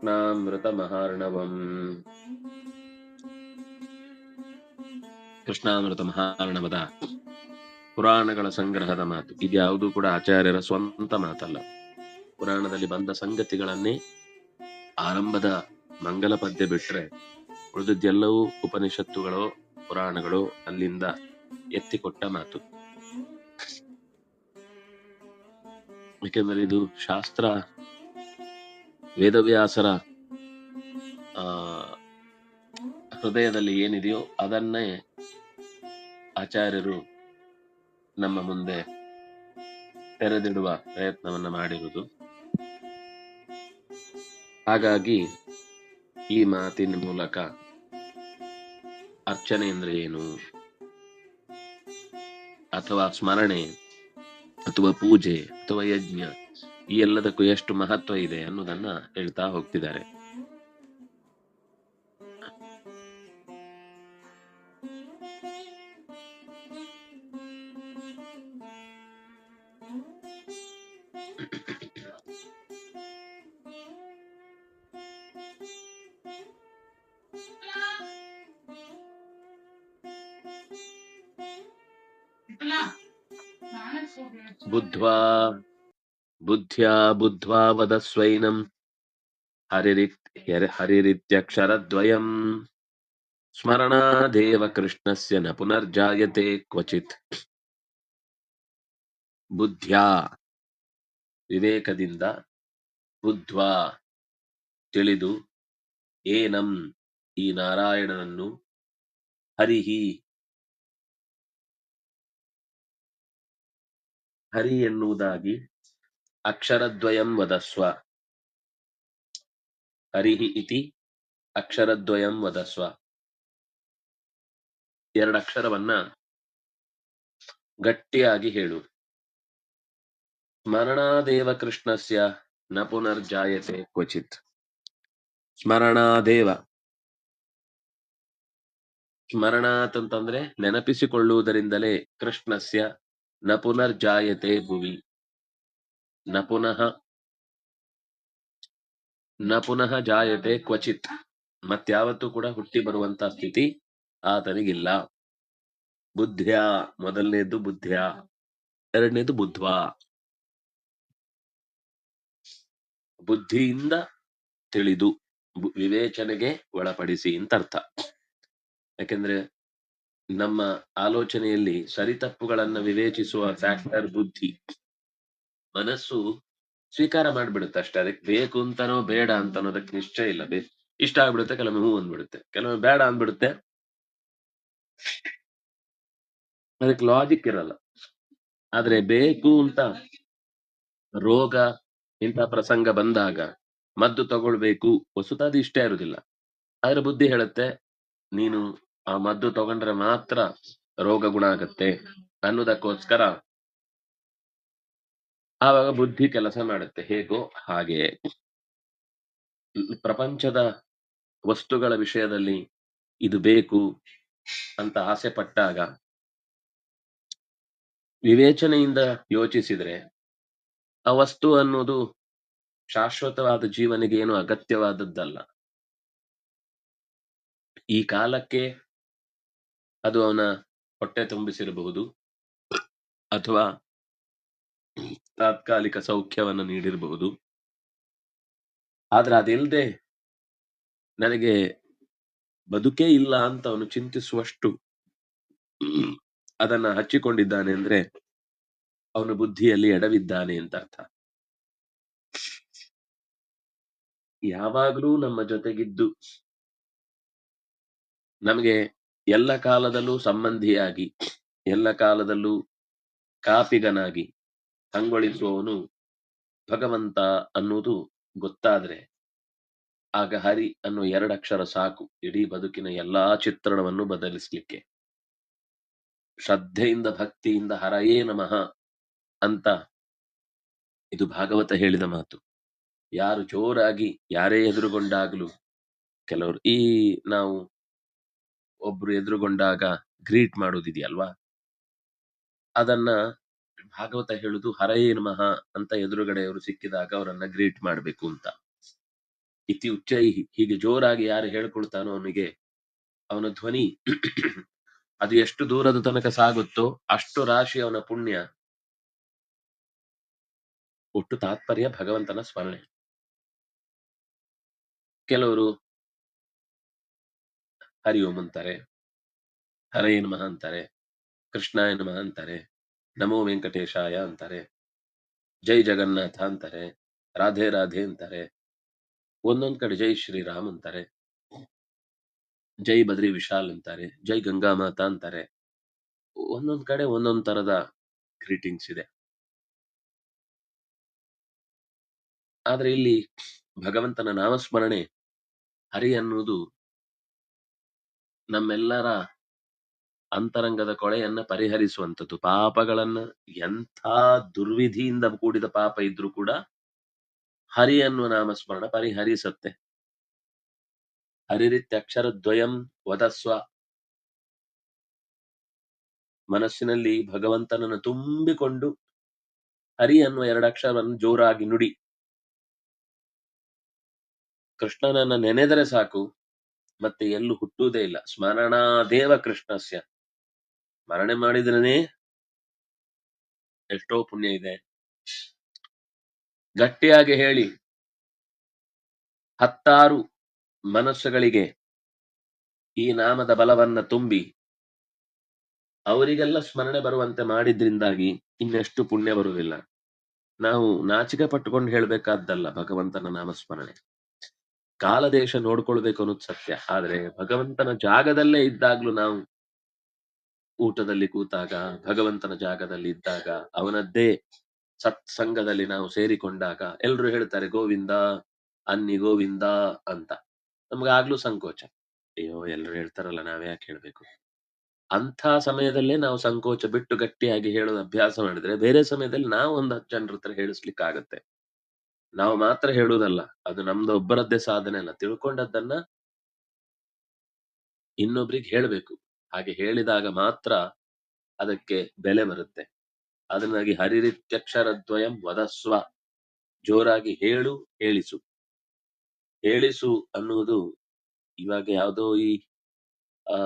ಕೃಷ್ಣಾಮೃತಮಹಾರ್ಣವಂ ಕೃಷ್ಣಾಮೃತ ಮಹಾರ್ಣವದ ಪುರಾಣಗಳ ಸಂಗ್ರಹದ ಮಾತು. ಇದ್ಯಾವುದು ಕೂಡ ಆಚಾರ್ಯರ ಸ್ವಂತ ಮಾತಲ್ಲ. ಪುರಾಣದಲ್ಲಿ ಬಂದ ಸಂಗತಿಗಳನ್ನೇ ಆರಂಭದ ಮಂಗಲ ಪದ್ಯ ಬಿಟ್ರೆ ಉಳಿದದ್ದೆಲ್ಲವೂ ಉಪನಿಷತ್ತುಗಳೋ, ಪುರಾಣಗಳೋ ಅಲ್ಲಿಂದ ಎತ್ತಿಕೊಟ್ಟ ಮಾತು. ಏಕೆಂದರೆ ಇದು ಶಾಸ್ತ್ರ ವೇದವ್ಯಾಸರ, ಆ, ಹೃದಯದಲ್ಲಿ ಏನಿದೆಯೋ ಅದನ್ನೇ ಆಚಾರ್ಯರು ನಮ್ಮ ಮುಂದೆ ತೆರೆದಿಡುವ ಪ್ರಯತ್ನವನ್ನ ಮಾಡಿರುವುದು. ಹಾಗಾಗಿ ಈ ಮಾತಿನ ಮೂಲಕ ಅರ್ಚನೆ ಅಂದ್ರೆ ಏನು? ಅಥವಾ ಸ್ಮರಣೆ, ಅಥವಾ ಪೂಜೆ, ಅಥವಾ ಯಜ್ಞ ಈ ಎಲ್ಲದಕ್ಕೂ ಎಷ್ಟು ಮಹತ್ವ ಇದೆ ಅನ್ನೋದನ್ನ ಹೇಳ್ತಾ ಹೋಗ್ತಿದ್ದಾರೆ. ಬುದ್ಧ್ವಾ ಬುದ್ಧ್ಯಾ ಬುದ್ಧ್ವಾ ವದಸ್ವೈನಂ ಹರಿರಿತ್ ಹರಿ- ಹರಿರಿತ್ಯಕ್ಷರದ್ವಯಂ. ಸ್ಮರಣಾದೇವ ಕೃಷ್ಣಸ್ಯ ನ ಪುನರ್ಜಾಯತೆ ಕ್ವಚಿತ್. ಬುದ್ಧ್ಯಾ ವಿವೇಕದಿಂದ ಬುದ್ಧ್ವಾ ತಿಳಿದು ಏನಂ ಈ ನಾರಾಯಣನನ್ನು ಹರಿಹಿ. ಹರಿ ಎನ್ನುವುದಾಗಿ ಅಕ್ಷರದ್ವಯಂ ವದಸ್ವ ಹರಿಹಿ ಇತಿ ಅಕ್ಷರದ್ವಯಂ ವದಸ್ವ ಎರಡು ಅಕ್ಷರವನ್ನ ಗಟ್ಟಿಯಾಗಿ ಹೇಳು. ಸ್ಮರಣಾದೇವ ಕೃಷ್ಣಸ್ಯ ನ ಪುನರ್ಜಾಯತೆ ಕ್ವಚಿತ್. ಸ್ಮರಣಾದೇವ. ಸ್ಮರಣಾತ್ ಅಂತಂದ್ರೆ ನೆನಪಿಸಿಕೊಳ್ಳುವುದರಿಂದಲೇ ಕೃಷ್ಣಸ್ಯ ನ ಪುನರ್ಜಾಯತೆ ಭುವಿ. ನ ಪುನಃ. ಜಾಯತೆ ಕ್ವಚಿತ್. ಮತ್ಯಾವತ್ತೂ ಕೂಡ ಹುಟ್ಟಿ ಬರುವಂತ ಸ್ಥಿತಿ ಆತನಿಗಿಲ್ಲ. ಬುದ್ಧ್ಯ, ಮೊದಲನೇದು ಬುದ್ಧ್ಯ, ಎರಡನೇದು ಬುದ್ಧ್ವಾ? ಬುದ್ಧಿಯಿಂದ ತಿಳಿದು ವಿವೇಚನೆಗೆ ಒಳಪಡಿಸಿ ಅಂತ ಅರ್ಥ ಯಾಕೆಂದ್ರೆ ನಮ್ಮ ಆಲೋಚನೆಯಲ್ಲಿ ಸರಿತಪ್ಪುಗಳನ್ನ ವಿವೇಚಿಸುವ ಫ್ಯಾಕ್ಟರ್ ಬುದ್ಧಿ. ಮನಸ್ಸು ಸ್ವೀಕಾರ ಮಾಡ್ಬಿಡುತ್ತೆ ಅಷ್ಟೇ. ಅದಕ್ಕೆ ಬೇಕು ಅಂತನೋ ಬೇಡ ಅಂತ ಅದಕ್ಕೆ ನಿಶ್ಚಯ ಇಲ್ಲ. ಬೇ, ಇಷ್ಟ ಆಗ್ಬಿಡುತ್ತೆ, ಕೆಲವೊಮ್ಮೆ ಹೂ ಅಂದ್ಬಿಡುತ್ತೆ. ಕೆಲವೊಮ್ಮೆ ಬೇಡ ಅಂದ್ಬಿಡುತ್ತೆ. ಅದಕ್ಕೆ ಲಾಜಿಕ್ ಇರಲ್ಲ. ಆದ್ರೆ ಬೇಕು ಅಂತ ರೋಗ, ಇಂಥ ಪ್ರಸಂಗ ಬಂದಾಗ ಮದ್ದು ತಗೊಳ್ಬೇಕು. ಹೊಸತಾದ ಇಷ್ಟ ಇರುವುದಿಲ್ಲ ಆದ್ರೆ ಬುದ್ಧಿ ಹೇಳುತ್ತೆ, ನೀನು ಆ ಮದ್ದು ತಗೊಂಡ್ರೆ ಮಾತ್ರ ರೋಗ ಗುಣ ಆಗತ್ತೆ ಅನ್ನೋದಕ್ಕೋಸ್ಕರ ಆವಾಗ ಬುದ್ಧಿ ಕೆಲಸ ಮಾಡುತ್ತೆ. ಹೇಗೋ ಹಾಗೆ. ಪ್ರಪಂಚದ ವಸ್ತುಗಳ ವಿಷಯದಲ್ಲಿ ಇದು ಬೇಕು ಅಂತ ಆಸೆ ಪಟ್ಟಾಗ ವಿವೇಚನೆಯಿಂದ ಯೋಚಿಸಿದ್ರೆ ಆ ವಸ್ತು ಅನ್ನೋದು ಶಾಶ್ವತವಾದ ಜೀವನಿಗೆ ಏನು ಅಗತ್ಯವಾದದ್ದಲ್ಲ. ಈ ಕಾಲಕ್ಕೆ ಅದು ಅವನ ಹೊಟ್ಟೆ ತುಂಬಿಸಿರಬಹುದು ಅಥವಾ ತಾತ್ಕಾಲಿಕ ಸೌಖ್ಯವನ್ನು ನೀಡಿರಬಹುದು ಆದ್ರೆ ಅದಿಲ್ಲದೆ ನನಗೆ ಬದುಕೇ ಇಲ್ಲ ಅಂತ ಅವನು ಚಿಂತಿಸುವಷ್ಟು ಅದನ್ನ ಹಚ್ಚಿಕೊಂಡಿದ್ದಾನೆ ಅಂದ್ರೆ ಅವನ ಬುದ್ಧಿಯಲ್ಲಿ ಎಡವಿದ್ದಾನೆ ಅಂತ ಅರ್ಥ. ಯಾವಾಗಲೂ ನಮ್ಮ ಜೊತೆಗಿದ್ದು ನಮಗೆ ಎಲ್ಲ ಕಾಲದಲ್ಲೂ ಸಂಬಂಧಿಯಾಗಿ, ಎಲ್ಲ ಕಾಲದಲ್ಲೂ ಕಾಪಿಗನಾಗಿ ಕಂಗೊಳಿಸುವವನು ಭಗವಂತ ಅನ್ನುವುದು ಗೊತ್ತಾದ್ರೆ ಆಗ ಹರಿ ಅನ್ನೋ ಎರಡಕ್ಷರ ಸಾಕು. ಇಡೀ ಬದುಕಿನ ಎಲ್ಲಾ ಚಿತ್ರಣವನ್ನು ಬದಲಿಸ್ಲಿಕ್ಕೆ. ಶ್ರದ್ಧೆಯಿಂದ, ಭಕ್ತಿಯಿಂದ ಹರಯೇ ನಮಃ ಅಂತ ಇದು ಭಾಗವತ ಹೇಳಿದ ಮಾತು. ಯಾರು ಜೋರಾಗಿ, ಯಾರೇ ಎದುರುಗೊಂಡಾಗಲೂ ಕೆಲವರು, ಈ ನಾವು ಒಬ್ರು ಎದುರುಗೊಂಡಾಗ ಗ್ರೀಟ್ ಮಾಡೋದಿದೆಯಲ್ವಾ? ಅದನ್ನ ಭಾಗವತ ಹೇಳುದು ಹರಯೇ ನಮಃ ಅಂತ ಎದುರುಗಡೆಯವರು ಸಿಕ್ಕಿದಾಗ ಅವರನ್ನ ಗ್ರೀಟ್ ಮಾಡ್ಬೇಕು ಅಂತ. ಇತಿ ಉಚ್ಚೈ ಹೀಗೆ ಜೋರಾಗಿ ಯಾರು ಹೇಳ್ಕೊಳ್ತಾನೋ ಅವನಿಗೆ ಅವನ ಧ್ವನಿ ಅದು ಎಷ್ಟು ದೂರದ ತನಕ ಸಾಗುತ್ತೋ ಅಷ್ಟು ರಾಶಿ ಅವನ ಪುಣ್ಯ. ಒಟ್ಟು ತಾತ್ಪರ್ಯ ಭಗವಂತನ ಸ್ಮರಣೆ. ಕೆಲವರು ಹರಿ ಓಂ ಅಂತಾರೆ. ಹರೇ ನಮಃ ಅಂತಾರೆ. ಕೃಷ್ಣಾಯ ನಮಃ ಅಂತಾರೆ. ನಮೋ ವೆಂಕಟೇಶಾಯ ಅಂತಾರೆ. ಜೈ ಜಗನ್ನಾಥ ಅಂತಾರೆ. ರಾಧೆ ರಾಧೆ ಅಂತಾರೆ. ಒಂದೊಂದ್ ಕಡೆ ಜೈ ಶ್ರೀರಾಮ್ ಅಂತಾರೆ. ಜೈ ಬದ್ರಿ ವಿಶಾಲ್ ಅಂತಾರೆ. ಜೈ ಗಂಗಾ ಮಾತಾ ಅಂತಾರೆ. ಒಂದೊಂದ್ ಕಡೆ ಒಂದೊಂದ್ ತರದ ಗ್ರೀಟಿಂಗ್ಸ್ ಇದೆ. ಆದ್ರೆ ಇಲ್ಲಿ ಭಗವಂತನ ನಾಮಸ್ಮರಣೆ ಹರಿ ಅನ್ನೋದು ನಮ್ಮೆಲ್ಲರ ಅಂತರಂಗದ ಕೊಳೆಯನ್ನ ಪರಿಹರಿಸುವಂಥದ್ದು. ಪಾಪಗಳನ್ನ ಎಂಥ ದುರ್ವಿಧಿಯಿಂದ ಕೂಡಿದ ಪಾಪ ಇದ್ರೂ ಕೂಡ ಹರಿ ಅನ್ನುವ ನಾಮಸ್ಮರಣ ಪರಿಹರಿಸತ್ತೆ. ಹರಿರಿತ್ಯಕ್ಷರ ದ್ವಯಂ ವದಸ್ವ. ಮನಸ್ಸಿನಲ್ಲಿ ಭಗವಂತನನ್ನು ತುಂಬಿಕೊಂಡು ಹರಿ ಅನ್ನುವ ಎರಡು ಅಕ್ಷರವನ್ನು ಜೋರಾಗಿ ನುಡಿ. ಕೃಷ್ಣನನ್ನ ನೆನೆದರೆ ಸಾಕು, ಮತ್ತೆ ಎಲ್ಲೂ ಹುಟ್ಟುವುದೇ ಇಲ್ಲ. ಸ್ಮರಣಾದೇವ ಕೃಷ್ಣಸ್ಯ. ಸ್ಮರಣೆ ಮಾಡಿದ್ರೇನೆ ಎಷ್ಟೋ ಪುಣ್ಯ ಇದೆ. ಗಟ್ಟಿಯಾಗಿ ಹೇಳಿ. ಹತ್ತಾರು ಮನಸ್ಸುಗಳಿಗೆ ಈ ನಾಮದ ಬಲವನ್ನ ತುಂಬಿ ಅವರಿಗೆಲ್ಲ ಸ್ಮರಣೆ ಬರುವಂತೆ ಮಾಡಿದ್ರಿಂದಾಗಿ ಇನ್ನೆಷ್ಟು ಪುಣ್ಯ ಬರುವುದಿಲ್ಲ. ನಾವು ನಾಚಿಕೆ ಪಟ್ಟುಕೊಂಡು ಹೇಳ್ಬೇಕಾದ್ದಲ್ಲ ಭಗವಂತನ ನಾಮಸ್ಮರಣೆ. ಕಾಲದೇಶ ನೋಡ್ಕೊಳ್ಬೇಕು ಅನ್ನೋದು ಸತ್ಯ. ಆದ್ರೆ ಭಗವಂತನ ಜಾಗದಲ್ಲೇ ಇದ್ದಾಗ್ಲೂ ನಾವು ಊಟದಲ್ಲಿ ಕೂತಾಗ, ಭಗವಂತನ ಜಾಗದಲ್ಲಿ ಇದ್ದಾಗ, ಅವನದ್ದೇ ಸತ್ಸಂಗದಲ್ಲಿ ನಾವು ಸೇರಿಕೊಂಡಾಗ ಎಲ್ರು ಹೇಳ್ತಾರೆ, ಗೋವಿಂದ, ಅನ್ನಿ ಗೋವಿಂದ ಅಂತ. ನಮ್ಗಾಗ್ಲೂ ಸಂಕೋಚ. ಅಯ್ಯೋ, ಎಲ್ರು ಹೇಳ್ತಾರಲ್ಲ, ನಾವ್ ಯಾಕೆ ಹೇಳ್ಬೇಕು? ಅಂಥ ಸಮಯದಲ್ಲೇ ನಾವು ಸಂಕೋಚ ಬಿಟ್ಟು ಗಟ್ಟಿಯಾಗಿ ಹೇಳೋದು ಅಭ್ಯಾಸ ಮಾಡಿದ್ರೆ ಬೇರೆ ಸಮಯದಲ್ಲಿ ನಾವು ಒಂದು ಹತ್ತು ಜನರ ಹತ್ರ ಹೇಳಿಸ್ಲಿಕ್ಕಾಗತ್ತೆ. ನಾವು ಮಾತ್ರ ಹೇಳುವುದಲ್ಲ ಅದು ನಮ್ದು ಒಬ್ಬರದ್ದೇ ಸಾಧನೆ ಅಲ್ಲ. ತಿಳ್ಕೊಂಡದ್ದನ್ನ ಇನ್ನೊಬ್ರಿಗೆ ಹೇಳ್ಬೇಕು. ಹಾಗೆ ಹೇಳಿದಾಗ ಮಾತ್ರ ಅದಕ್ಕೆ ಬೆಲೆ ಬರುತ್ತೆ. ಅದನ್ನಾಗಿ ಹರಿರಿತ್ಯಕ್ಷರದ್ವಯಂ ವದಸ್ವ. ಜೋರಾಗಿ ಹೇಳು, ಹೇಳಿಸು. ಹೇಳಿಸು ಅನ್ನುವುದು ಇವಾಗ ಯಾವುದೋ ಈ, ಆ,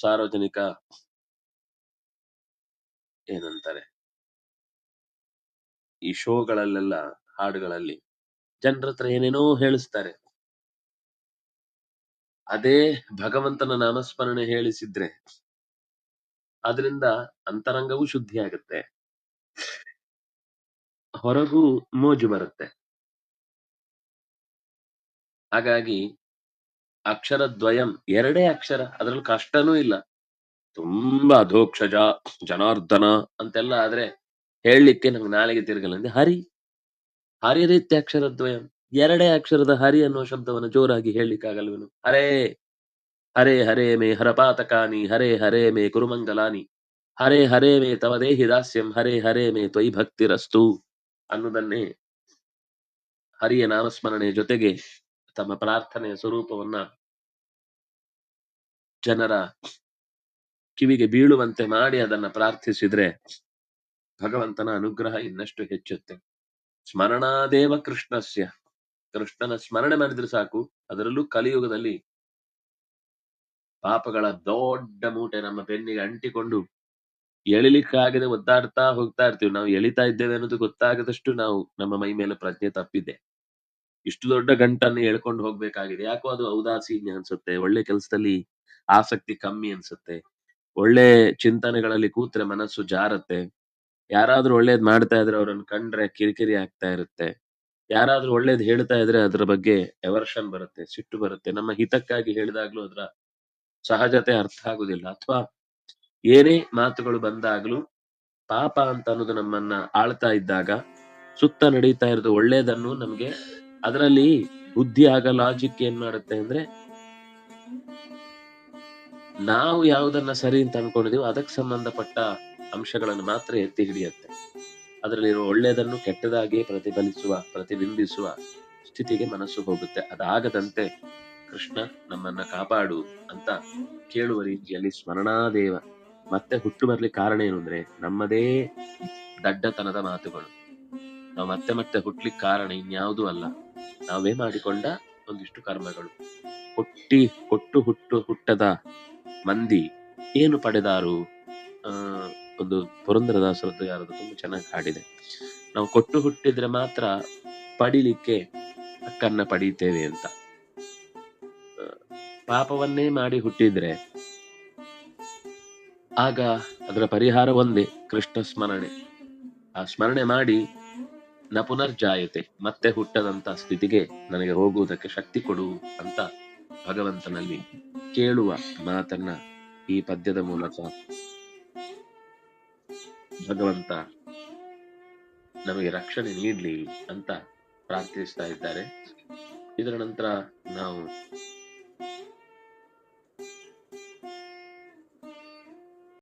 ಸಾರ್ವಜನಿಕ ಏನಂತಾರೆ? ಈ ಶೋಗಳಲ್ಲೆಲ್ಲ ಹಾಡುಗಳಲ್ಲಿ ಜನರ ಹತ್ರ ಏನೇನೋ ಹೇಳಿಸ್ತಾರೆ. ಅದೇ ಭಗವಂತನ ನಾಮಸ್ಮರಣೆ ಹೇಳಿಸಿದ್ರೆ ಅದರಿಂದ ಅಂತರಂಗವೂ ಶುದ್ಧಿ ಆಗುತ್ತೆ ಹೊರಗೂ ಮೋಜು ಬರುತ್ತೆ. ಹಾಗಾಗಿ ಅಕ್ಷರ ದ್ವಯಂ ಎರಡೇ ಅಕ್ಷರ, ಅದ್ರಲ್ಲಿ ಕಷ್ಟನೂ ಇಲ್ಲ. ತುಂಬಾ ಅಧೋಕ್ಷಜ, ಜನಾರ್ದನ ಅಂತೆಲ್ಲ ಆದ್ರೆ ಹೇಳಲಿಕ್ಕೆ ನಮ್ಗೆ ನಾಲಿಗೆ ತಿರುಗಲ್ಲ. ಹರಿ ಹರಿ ರೀತಿ ಅಕ್ಷರ ದ್ವಯಂ. ಎರಡೇ ಅಕ್ಷರದ ಹರಿ ಅನ್ನುವ ಶಬ್ದವನ್ನು ಜೋರಾಗಿ ಹೇಳಲಿಕ್ಕಾಗಲ್ವೇನು? ಹರೇ ಹರೇ ಹರೇ ಮೇ ಹರಪಾತಕಾನಿ, ಹರೇ ಹರೇ ಮೇ ಕುರುಮಂಗಲಾನಿ, ಹರೇ ಹರೇ ಮೇ ತವ ದೇಹಿ ದಾಸ್ಯಂ, ಹರೇ ಹರೇ ಮೇ ತ್ವಯಿ ಭಕ್ತಿರಸ್ತು ಅನ್ನುವುದನ್ನೇ ಹರಿಯ ನಾಮಸ್ಮರಣೆ ಜೊತೆಗೆ ತಮ್ಮ ಪ್ರಾರ್ಥನೆಯ ಸ್ವರೂಪವನ್ನ ಜನರ ಕಿವಿಗೆ ಬೀಳುವಂತೆ ಮಾಡಿ ಅದನ್ನ ಪ್ರಾರ್ಥಿಸಿದ್ರೆ ಭಗವಂತನ ಅನುಗ್ರಹ ಇನ್ನಷ್ಟು ಹೆಚ್ಚುತ್ತೆ. ಸ್ಮರಣಾದೇವ ಕೃಷ್ಣಸ್ಯ. ಕೃಷ್ಣನ ಸ್ಮರಣೆ ಮಾಡಿದ್ರೆ ಸಾಕು. ಅದರಲ್ಲೂ ಕಲಿಯುಗದಲ್ಲಿ ಪಾಪಗಳ ದೊಡ್ಡ ಮೂಟೆ ನಮ್ಮ ಬೆನ್ನಿಗೆ ಅಂಟಿಕೊಂಡು ಎಳಿಲಿಕ್ಕಾಗದೆ ಒದ್ದಾಡ್ತಾ ಹೋಗ್ತಾ ಇರ್ತೀವಿ. ನಾವು ಎಳಿತಾ ಇದ್ದೇವೆ ಅನ್ನೋದು ಗೊತ್ತಾಗದಷ್ಟು ನಾವು ನಮ್ಮ ಮೈ ಮೇಲೆ ಪ್ರಜ್ಞೆ ತಪ್ಪಿದೆ. ಇಷ್ಟು ದೊಡ್ಡ ಗಂಟನ್ನು ಎಳ್ಕೊಂಡು ಹೋಗ್ಬೇಕಾಗಿದೆ. ಯಾಕೋ ಅದು ಔದಾಸೀನ್ಯ ಅನ್ಸುತ್ತೆ, ಒಳ್ಳೆ ಕೆಲಸದಲ್ಲಿ ಆಸಕ್ತಿ ಕಮ್ಮಿ ಅನ್ಸುತ್ತೆ, ಒಳ್ಳೆ ಚಿಂತನೆಗಳಲ್ಲಿ ಕೂತ್ರೆ ಮನಸ್ಸು ಜಾರತ್ತೆ. ಯಾರಾದ್ರೂ ಒಳ್ಳೇದ್ ಮಾಡ್ತಾ ಇದ್ರೆ ಅವ್ರನ್ನ ಕಂಡ್ರೆ ಕಿರಿಕಿರಿ ಆಗ್ತಾ ಇರುತ್ತೆ. ಯಾರಾದ್ರೂ ಒಳ್ಳೇದು ಹೇಳ್ತಾ ಇದ್ರೆ ಅದ್ರ ಬಗ್ಗೆ ಎವರ್ಷನ್ ಬರುತ್ತೆ, ಸಿಟ್ಟು ಬರುತ್ತೆ. ನಮ್ಮ ಹಿತಕ್ಕಾಗಿ ಹೇಳಿದಾಗ್ಲೂ ಅದರ ಸಹಜತೆ ಅರ್ಥ ಆಗುದಿಲ್ಲ. ಅಥವಾ ಏನೇ ಮಾತುಗಳು ಬಂದಾಗ್ಲೂ ಪಾಪ ಅಂತ ಅನ್ನೋದು ನಮ್ಮನ್ನ ಆಳ್ತಾ ಇದ್ದಾಗ, ಸುತ್ತ ನಡೀತಾ ಇರೋದು ಒಳ್ಳೇದನ್ನು ನಮ್ಗೆ ಅದರಲ್ಲಿ ಬುದ್ಧಿ ಆಗ ಲಾಜಿಕ್ ಏನ್ ಮಾಡುತ್ತೆ ಅಂದ್ರೆ, ನಾವು ಯಾವುದನ್ನ ಸರಿ ಅಂತ ಅನ್ಕೊಂಡಿದೀವೋ ಅದಕ್ಕೆ ಸಂಬಂಧಪಟ್ಟ ಅಂಶಗಳನ್ನು ಮಾತ್ರ ಎತ್ತಿ ಹಿಡಿಯುತ್ತೆ. ಅದರಲ್ಲಿರುವ ಒಳ್ಳೆಯದನ್ನು ಕೆಟ್ಟದಾಗಿ ಪ್ರತಿಫಲಿಸುವ, ಪ್ರತಿಬಿಂಬಿಸುವ ಸ್ಥಿತಿಗೆ ಮನಸ್ಸು ಹೋಗುತ್ತೆ. ಅದಾಗದಂತೆ ಕೃಷ್ಣ ನಮ್ಮನ್ನ ಕಾಪಾಡು ಅಂತ ಕೇಳುವ ರೀತಿಯಲ್ಲಿ ಸ್ಮರಣಾದೇವ ಮತ್ತೆ ಹುಟ್ಟು ಬರ್ಲಿಕ್ಕೆ ಕಾರಣ ಏನು ಅಂದ್ರೆ ನಮ್ಮದೇ ದಡ್ಡತನದ ಮಾತುಗಳು. ನಾವು ಮತ್ತೆ ಮತ್ತೆ ಹುಟ್ಲಿಕ್ಕೆ ಕಾರಣ ಇನ್ಯಾವುದೂ ಅಲ್ಲ. ನಾವೇ ಮಾಡಿಕೊಂಡ ಒಂದಿಷ್ಟು ಕರ್ಮಗಳು. ಹುಟ್ಟಿ, ಹುಟ್ಟು ಹುಟ್ಟು ಹುಟ್ಟದ ಮಂದಿ ಏನು ಪಡೆದಾರು? ಆ ಒಂದು ಪುರಂದರದಾಸರದ್ದು ಯಾರದು ತುಂಬಾ ಚೆನ್ನಾಗಿ ಹಾಡಿದೆ. ನಾವು ಕೊಟ್ಟು ಹುಟ್ಟಿದ್ರೆ ಮಾತ್ರ ಪಡಿಲಿಕ್ಕೆ ಹಕ್ಕನ್ನ ಪಡೀತೇವೆ ಅಂತ. ಪಾಪವನ್ನೇ ಮಾಡಿ ಹುಟ್ಟಿದ್ರೆ ಆಗ ಅದರ ಪರಿಹಾರ ಒಂದೇ, ಕೃಷ್ಣ ಸ್ಮರಣೆ. ಆ ಸ್ಮರಣೆ ಮಾಡಿ ನ ಪುನರ್ಜಾಯತೆ, ಮತ್ತೆ ಹುಟ್ಟದಂತ ಸ್ಥಿತಿಗೆ ನನಗೆ ಹೋಗುವುದಕ್ಕೆ ಶಕ್ತಿ ಕೊಡು ಅಂತ ಭಗವಂತನಲ್ಲಿ ಕೇಳುವ ಮಾತನ್ನ ಈ ಪದ್ಯದ ಮೂಲಕ ಭಗವಂತ ನಮಗೆ ರಕ್ಷಣೆ ನೀಡಲಿ ಅಂತ ಪ್ರಾರ್ಥಿಸ್ತಾ ಇದ್ದಾರೆ. ಇದರ ನಂತರ ನಾವು